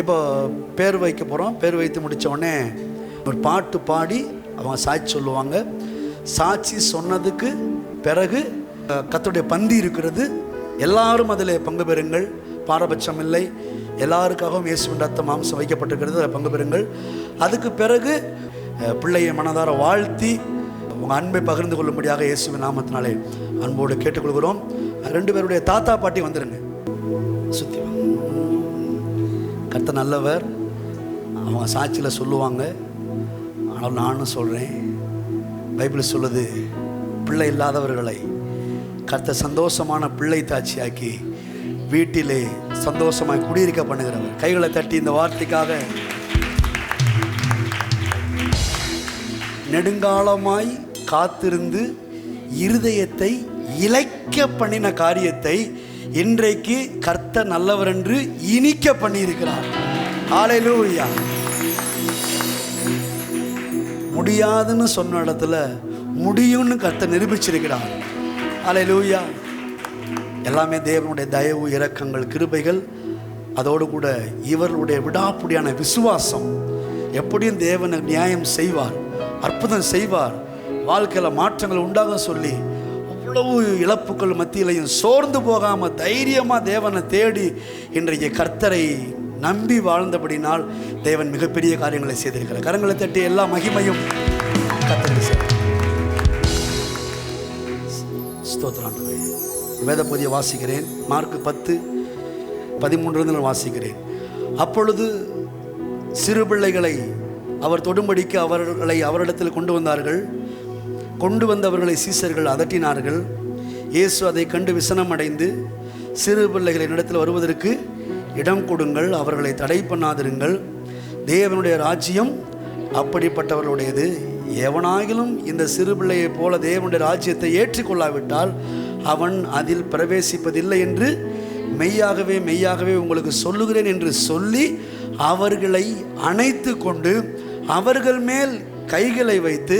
இப்போ பேர் வைக்க போகிறோம் பேர் வைத்து முடித்த உடனே ஒரு பாட்டு பாடி அவங்க சாட்சி சொல்லுவாங்க. சாட்சி சொன்னதுக்கு பிறகு கத்துடைய பந்தி இருக்கிறது. எல்லாரும் அதில் பங்கு பெறுங்கள். பாரபட்சம் இல்லை. எல்லாருக்காகவும் இயேசுவின் ரத்த மாம்சம் வைக்கப்பட்டிருக்கிறது. அதில் பங்கு பெறுங்கள். அதுக்கு பிறகு பிள்ளையை மனதார வாழ்த்தி உங்கள் அன்பை பகிர்ந்து கொள்ளும்படியாக இயேசுவின் நாமத்தினாலே அன்போடு கேட்டுக்கொள்கிறோம். ரெண்டு பேருடைய தாத்தா பாட்டி வந்துடுங்க வாங்க. கத்த நல்லவர். அவங்க சாட்சியில் சொல்லுவாங்க. ஆனால் நானும் சொல்கிறேன் பைபிள் சொல்லுது பிள்ளை இல்லாதவர்களை கத்த சந்தோஷமான பிள்ளை தாட்சியாக்கி வீட்டிலே சந்தோஷமாய் குடியிருக்க பண்ணுகிறவர். கைகளை தட்டி இந்த வார்த்தைக்காக நெடுங்காலமாய் காத்திருந்து இருதயத்தை இழைக்க பண்ணின காரியத்தை இன்றைக்கு கர்த்தர் நல்லவர் என்று இனிக்க பண்ணியிருக்கிறார். ஆலையிலூயா முடியாதுன்னு சொன்ன இடத்துல முடியும்னு கர்த்த நிரூபிச்சிருக்கிறார். ஆலையிலூயா எல்லாமே தேவனுடைய தயவு இரக்கங்கள் கிருபைகள் அதோடு கூட இவர்களுடைய விடாப்புடியான விசுவாசம். எப்படியும் தேவனை நியாயம் செய்வார் அற்புதம் செய்வார். வாழ்க்கையில் மாற்றங்கள் உண்டாக சொல்லி அவ்வளவு இழப்புக்கள் மத்தியிலையும் சோர்ந்து போகாமல் தைரியமாக தேவனை தேடி இன்றைய கர்த்தரை நம்பி வாழ்ந்தபடினால் தேவன் மிகப்பெரிய காரியங்களை செய்திருக்கிறார். கரங்களை தட்டி எல்லா மகிமையும் கர்த்தருக்கு சேரும். வேதப்பதியை வேத வாசிக்கிறேன். மார்க் பத்து பதிமூன்று வாசிக்கிறேன். அப்பொழுது சிறு பிள்ளைகளை அவர் தொடும்படிக்கு அவர்களை அவரிடத்தில் கொண்டு வந்தார்கள். கொண்டு வந்தவர்களை சீசர்கள் அதட்டினார்கள். இயேசு அதை கண்டு விசனம் அடைந்து சிறு பிள்ளைகளின் இடத்தில் வருவதற்கு இடம் கொடுங்கள் அவர்களை தடை பண்ணாதிருங்கள். தேவனுடைய ராஜ்யம் அப்படிப்பட்டவர்களுடையது. எவனாகிலும் இந்த சிறு பிள்ளையைப் போல தேவனுடைய ராஜ்யத்தை ஏற்றுக்கொள்ளாவிட்டால் அவன் அதில் பிரவேசிப்பதில்லை என்று மெய்யாகவே மெய்யாகவே உங்களுக்கு சொல்லுகிறேன் என்று சொல்லி அவர்களை அணைத்து கொண்டு அவர்கள் மேல் கைகளை வைத்து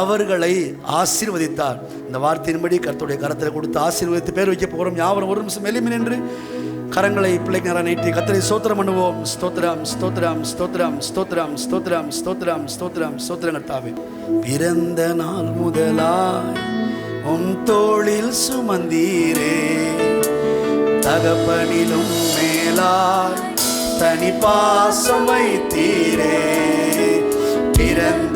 அவர்களை ஆசீர்வதித்தார். இந்த வார்த்தையின்படி கருத்துடைய கரத்தில் கொடுத்து ஆசீர்வதித்து பேர் வைக்க போகிறோம். யாவரும் ஒரு நிமிஷம் எளிமை நின்று கரங்களை பிள்ளைங்க நீட்டி கத்தரை ஸ்தோத்திரம் பண்ணுவோம். ஸ்தோத்ரம் ஸ்தோத்ரம் ஸ்தோத்ரம் ஸ்தோத்ரம் ஸ்தோத்ரம் ஸ்தோத்ரம் ஸ்தோத்ரம் ஸ்தோத்ரம் கர்த்தாவே. பிறந்த நாள் முதலாய் உன் தோளில் சுமந்தீரே. தகப்பனிலும் மேலாய் தனி பாசம் வைத்தீரே. பிறந்த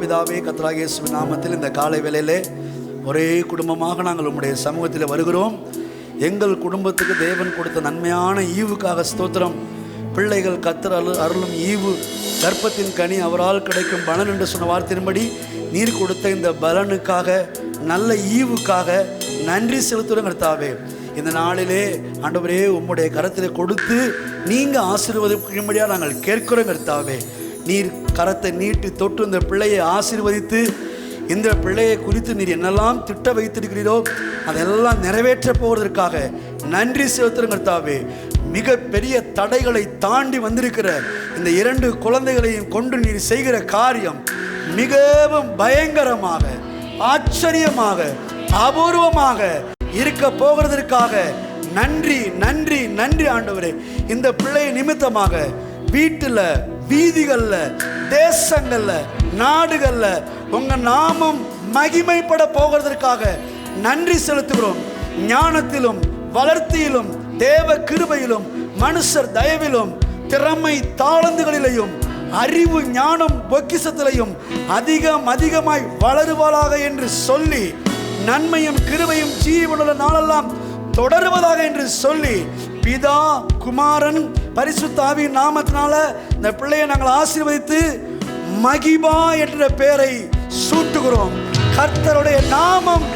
பிதாவே கத்ராக நாமத்தில் இந்த காலை வேளையிலே ஒரே குடும்பமாக நாங்கள் உம்முடைய சமூகத்தில் வருகிறோம். எங்கள் குடும்பத்துக்கு தேவன் கொடுத்த நன்மையான ஈவுக்காக ஸ்தோத்திரம். பிள்ளைகள் கத்தர் அரு அருளும் ஈவு கர்ப்பத்தின் கனி அவரால் கிடைக்கும் பலன் என்று சொன்ன வார்த்தையின்படி நீர் கொடுத்த இந்த பலனுக்காக நல்ல ஈவுக்காக நன்றி செலுத்துகிறோம் கர்த்தாவே. இந்த நாளிலே ஆண்டவரே உம்முடைய கரத்தில் கொடுத்து நீங்கள் ஆசீர்வதிக்கும்படியாக நாங்கள் கேட்கிறோம் கர்த்தாவே. நீர் கரத்தை நீட்டி தொட்டு இந்த பிள்ளையை ஆசீர்வதித்து இந்த பிள்ளையை குறித்து நீர் என்னெல்லாம் திட்ட வைத்திருக்கிறீரோ அதெல்லாம் நிறைவேற்ற போவதற்காக நன்றி செலுத்துறோம் தாவே. மிக பெரிய தடைகளை தாண்டி வந்திருக்கிற இந்த இரண்டு குழந்தைகளையும் கொண்டு நீர் செய்கிற காரியம் மிகவும் பயங்கரமாக ஆச்சரியமாக அபூர்வமாக இருக்க போகிறதற்காக நன்றி நன்றி நன்றி ஆண்டவரே. இந்த பிள்ளை நிமித்தமாக வீட்டில் வீதிகளில் தேசங்களில் நாடுகளில் உங்கள் நாமம் மகிமைப்பட போகிறதற்காக நன்றி செலுத்துகிறோம். ஞானத்திலும் வளர்த்தியிலும் தேவ கிருபையிலும் மனுஷர் தயவிலும் திறமை தாளந்துகளிலையும் அறிவு ஞானம் பொக்கிசத்திலையும் அதிகம் அதிகமாய் வளருவாளாக என்று சொல்லி நன்மையும் கிருபையும் ஜீவனுள்ள நாளெல்லாம் தொடருவதாக என்று சொல்லி பிதா குமாரன் பரிசுத்தாவி நாமத்தினால இந்த பிள்ளையை நாங்கள் ஆசீர்வதித்து மகிமா என்ற பெயரை சூட்டுகிறோம். கர்த்தருடைய நாமம்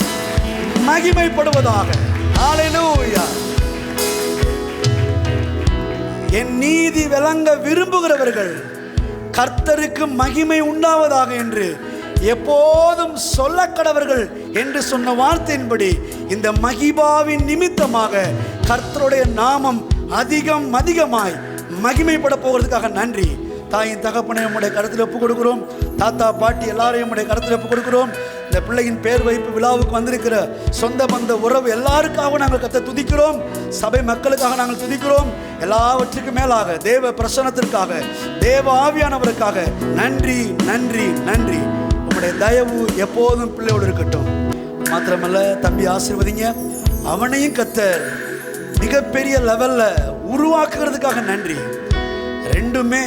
மகிமைப்படுவதாக. ஹalleluya என் நீதி விளங்க விரும்புகிறவர்கள் கர்த்தருக்கு மகிமை உண்டாவதாக என்று எப்போதும் சொல்ல கடவர்கள் என்று சொன்ன வார்த்தையின்படி இந்த மகிபாவின் நிமித்தமாக கர்த்தருடைய நாமம் அதிகம் அதிகமாய் மகிமைப்பட போகிறதுக்காக நன்றி. தாயின் தகப்பனை நம்முடைய கருத்தில் ஒப்பு கொடுக்குறோம். தாத்தா பாட்டி எல்லாரையும் உடைய கருத்தில் ஒப்பு கொடுக்குறோம். இந்த பிள்ளையின் பேர் வைப்பு விழாவுக்கு வந்திருக்கிற சொந்த பந்த உறவு எல்லாருக்காகவும் நாங்கள் கத்த துதிக்கிறோம். சபை மக்களுக்காக நாங்கள் துதிக்கிறோம். எல்லாவற்றுக்கும் மேலாக தேவ பிரசனத்திற்காக தேவ ஆவியானவருக்காக நன்றி நன்றி நன்றி. உங்களுடைய தயவு எப்போதும் பிள்ளையோடு இருக்கட்டும். மாத்திரமல்ல தம்பி ஆசீர்வதிங்க. அவனையும் கத்த மிகப்பெரிய லெவலில் உருவாக்குறதுக்காக நன்றி. ரெண்டுமே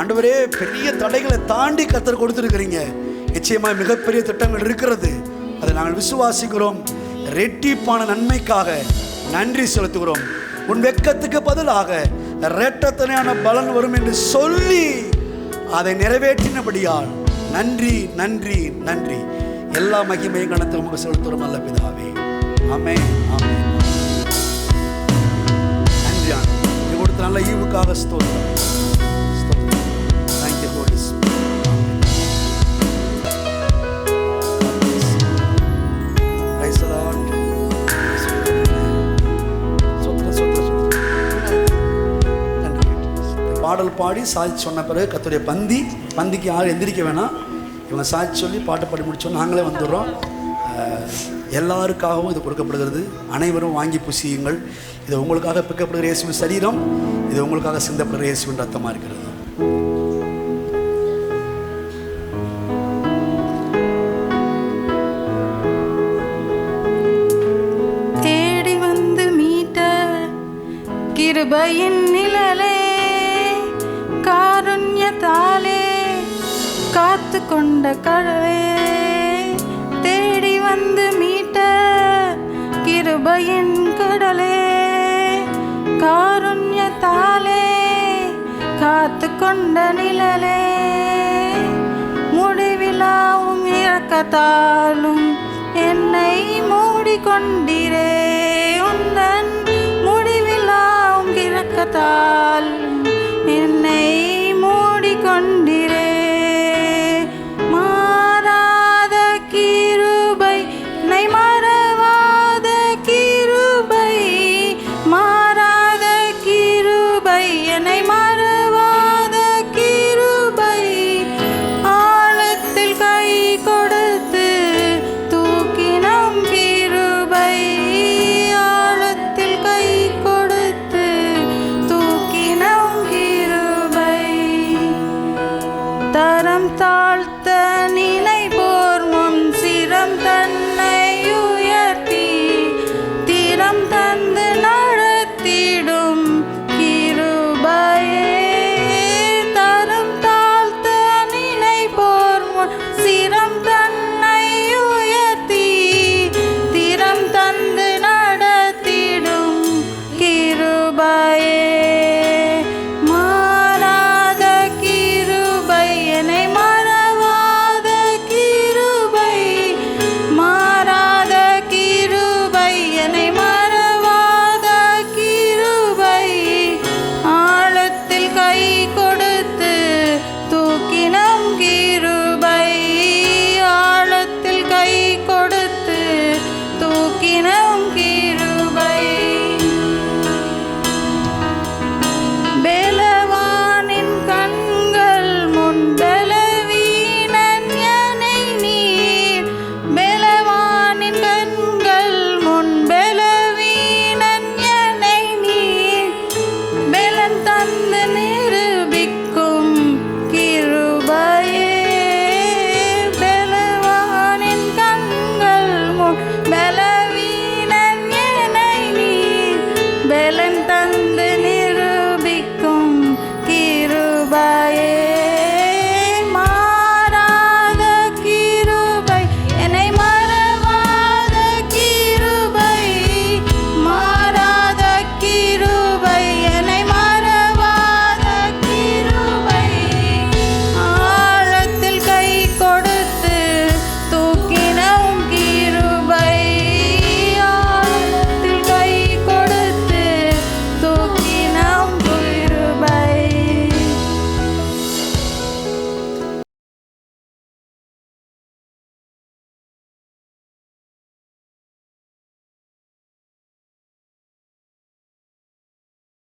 ஆண்டவரே பெரிய தடைகளை தாண்டி கத்தர் கொடுத்துருக்குறீங்க. நிச்சயமாக மிகப்பெரிய திட்டங்கள் இருக்கிறது. அதை நாங்கள் விசுவாசிக்கிறோம். ரெட்டிப்பான நன்மைக்காக நன்றி செலுத்துகிறோம். உன் வெக்கத்துக்கு பதிலாக ரெட்டத்தனையான பலன் வரும் என்று சொல்லி அதை நிறைவேற்றினபடியால் நன்றி நன்றி நன்றி. எல்லா மகிமையும் கணத்தை உமக்கு செலுத்துகிறோம் அல்ல பிதாவே. ஆமே ஆமே the Lord. ஸ்தோத்திரம், ஸ்தோத்திரம், ஸ்தோத்திரம். நன்றி. பாடல் பாடி சாட்சி சொன்ன பிறகு கத்துடைய பந்தி பந்திக்கு யாரும் எந்திரிக்க வேணாம் இவங்க சாட்சி சொல்லி பாட்டு பாடி முடிச்சோம் நாங்களே வந்துடுறோம் எல்லாருக்காகவும் இது கொடுக்கப்படுகிறது. அனைவரும் வாங்கி புசியுங்கள். இது உங்களுக்காக பிக்கப்படுகிற இயேசுவின் சரீரம். இது உங்களுக்காக சிந்தப்படுகிற இயேசுவின் ரத்தமாக இருக்கிறது. தேடி வந்து மீட்ட கிருபையின் நிழலே காருண்யத்தாலே காத்து கொண்ட கடவே கிருபையின் கடலே காருண்யத்தாலே காத்து கொண்ட நிழலே. முடிவிலாவும் இறக்கத்தாலும் என்னை மூடிக்கொண்டிரே. உந்தன் முடிவிலாவும் இறக்கத்தாலும் என்னை மூடிக்கொண்டு